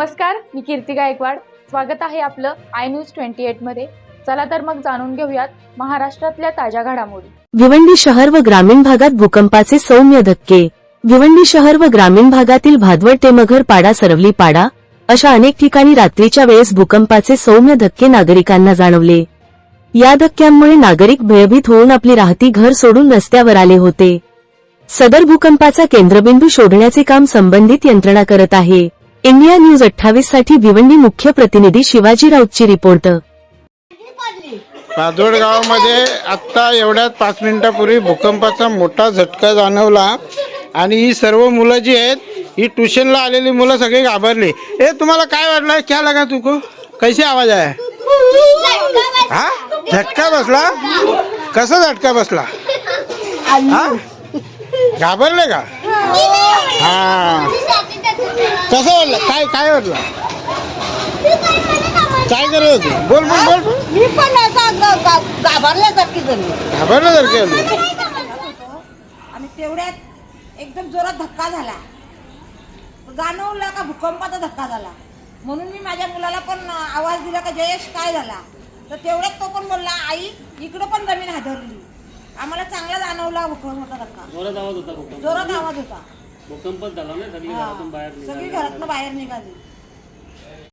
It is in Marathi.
नमस्कार मी कीर्ती गायकवाड. स्वागत आहे आपलं आय न्यूज ट्वेंटी एटमध्ये. चला तर मग जाणून घेऊयात महाराष्ट्रातल्या ताज्या घडामोडी. भिवंडी शहर व ग्रामीण भागात भूकंपाचे सौम्य धक्के. भिवंडी शहर व ग्रामीण भागातील भादवड टेमघर पाडा सरवली पाडा अशा अनेक ठिकाणी रात्रीच्या वेळेस भूकंपाचे सौम्य धक्के नागरिकांना जाणवले. या धक्क्यांमुळे नागरिक भयभीत होऊन आपली राहती घर सोडून रस्त्यावर आले होते. सदर भूकंपाचा केंद्रबिंदू शोधण्याचे काम संबंधित यंत्रणा करत आहे. इंडिया न्यूज अठ्ठावीससाठी भिवंडी मुख्य प्रतिनिधी शिवाजी राऊतची रिपोर्ट. पादोड गावामध्ये आत्ता एवढ्यात पाच मिनिटापूर्वी भूकंपाचा मोठा झटका जाणवला आणि ही सर्व मुलं जी आहेत ही ट्युशनला आलेली मुलं सगळी घाबरली. ए तुम्हाला काय वाटलं? क्या लगा तुको? कैसे आवाज आहे? हा? झटका बसला? कसा झटका बसला? हा? घाबरले का? हा. कसं वाटलं? काय काय वाटलं? काय करत होती? बोल बोल बोल. बोल मी पण असा ग- ग- घाबरल्यासारखी झाली. घाबरलं जर केलं आणि तेवढ्यात एकदम जोरात धक्का झाला. जाणवला का भूकंपाचा धक्का झाला. म्हणून मी माझ्या मुलाला पण आवाज दिला का जयेश काय झाला? तर तेवढ्यात तो पण बोलला आई इकडं पण जमीन हादरली. आम्हाला चांगला जाणवला भूकंपाचा धक्का जोरात आवाज होता भूकंप जोरात आवाज होता भूकंपच झाला ना सगळी हा. घरातून बाहेर सगळी निघाली. घरातनं बाहेर निघाली